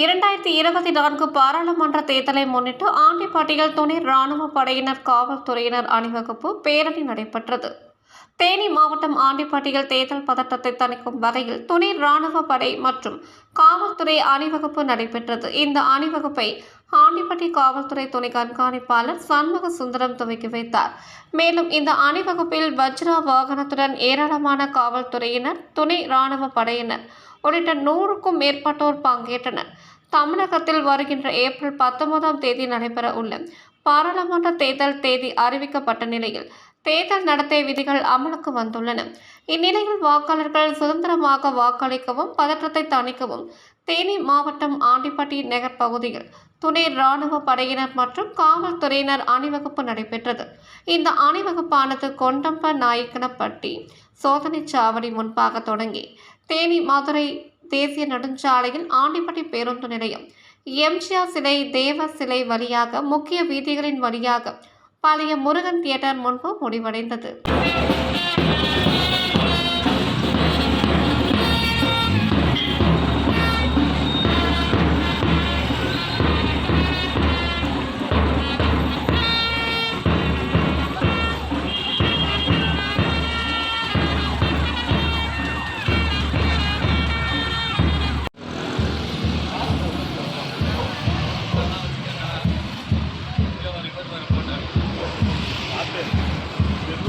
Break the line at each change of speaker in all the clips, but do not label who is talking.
இரண்டாயிரத்தி இருபத்தி நான்கு பாராளுமன்ற தேர்தலை முன்னிட்டு ஆண்டிப்பட்டியில் துணை ராணுவ படையினர் காவல்துறையினர் அணிவகுப்பு பேரணி நடைபெற்றது. தேனி மாவட்டம் ஆண்டிப்பட்டியில் தேர்தல் பதட்டத்தை தணிக்கும் வகையில் துணை ராணுவ படை மற்றும் காவல்துறை அணிவகுப்பு நடைபெற்றது. இந்த அணிவகுப்பை ஆண்டிப்பட்டி காவல்துறை துணை கண்காணிப்பாளர் சண்முக சுந்தரம் துவக்கி வைத்தார். மேலும் இந்த அணிவகுப்பில் வஜ்ரா வாகனத்துடன் ஏராளமான காவல்துறையினர் துணை ராணுவ படையினர் உள்ளிட்ட நூறுக்கும் மேற்பட்டோர் பங்கேற்றனர். தமிழகத்தில் வருகின்ற ஏப்ரல் பத்தொன்பதாம் தேதி நடைபெற உள்ள பாராளுமன்ற தேர்தல் தேதி அறிவிக்கப்பட்ட நிலையில் தேர்தல் நடத்தை விதிகள் அமலுக்கு வந்துள்ளன. இந்நிலையில் வாக்காளர்கள் சுதந்திரமாக வாக்களிக்கவும் பதற்றத்தை தணிக்கவும் தேனி மாவட்டம் ஆண்டிப்பட்டி நகர் பகுதியில் துணை ராணுவ படையினர் மற்றும் காவல்துறையினர் அணிவகுப்பு நடைபெற்றது. இந்த அணிவகுப்பானது கொண்டம்ப நாயக்கனப்பட்டி சோதனை சாவடி முன்பாக தொடங்கி தேனி மதுரை தேசிய நெடுஞ்சாலையில் ஆண்டிப்பட்டி பேருந்து நிலையம் எம்ஜிஆர் சிலை தேவ சிலை வழியாக முக்கிய வீதிகளின் வழியாக பழைய முருகன் தியேட்டர் முன்பு முடிவடைந்தது.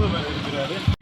da böyle bir abi.